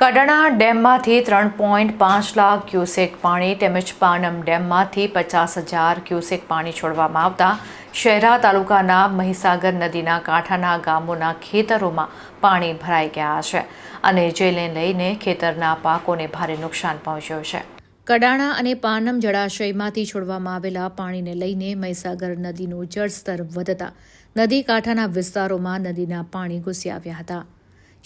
કડાણા ડેમમાંથી ત્રણ પોઈન્ટ પાંચ લાખ ક્યુસેક પાણી તેમજ પાનમ ડેમમાંથી પચાસ હજાર ક્યુસેક પાણી છોડવામાં આવતા શહેરા તાલુકાના મહીસાગર નદીના કાંઠાના ગામોના ખેતરોમાં પાણી ભરાઈ ગયા છે અને જેને લઈને ખેતરના પાકોને ભારે નુકસાન પહોંચ્યું છે. કડાણા અને પાનમ જળાશયમાંથી છોડવામાં આવેલા પાણીને લઈને મહીસાગર નદીનું જળસ્તર વધતા નદી કાંઠાના વિસ્તારોમાં નદીના પાણી ઘૂસી આવ્યા હતા.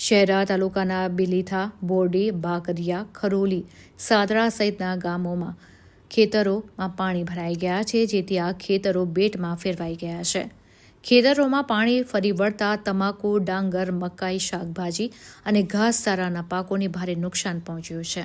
શહેરા તાલુકાના બિલીથા, બોરડી, બાકરિયા, ખરોલી, સાદરા સહિતના ગામોમાં ખેતરોમાં પાણી ભરાઈ ગયા છે, જેથી આ ખેતરો બેટમાં ફેરવાઈ ગયા છે. ખેતરોમાં પાણી ફરી વળતા તમાકુ, ડાંગર, મકાઈ, શાકભાજી અને ઘાસચારાના પાકોને ભારે નુકસાન પહોંચ્યું છે.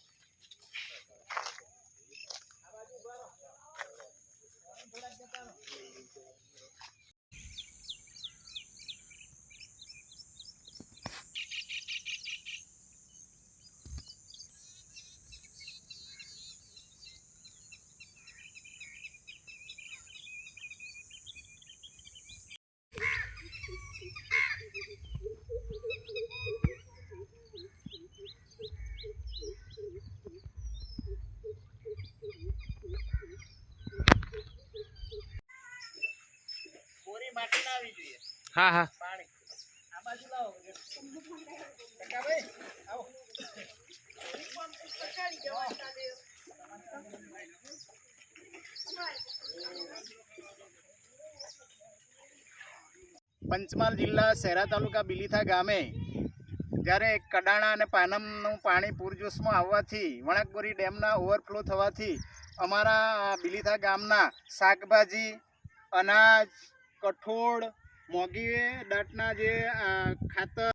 જોઈએ. હા હા. પાણી. આ બાજુ લાવો. કાકાભાઈ આવો. પંચમહાલ જિલ્લા શહેરા તાલુકા બિલીથા ગામે જ્યારે કડાણા અને પાનમનું પાણી પૂરજોશમાં આવવાથી વણાકબોરી ડેમના ઓવરફ્લો થવાથી અમારા બિલીથા ગામના શાકભાજી અનાજ કઠોળ મોગીએ દાંતના જે ખાતર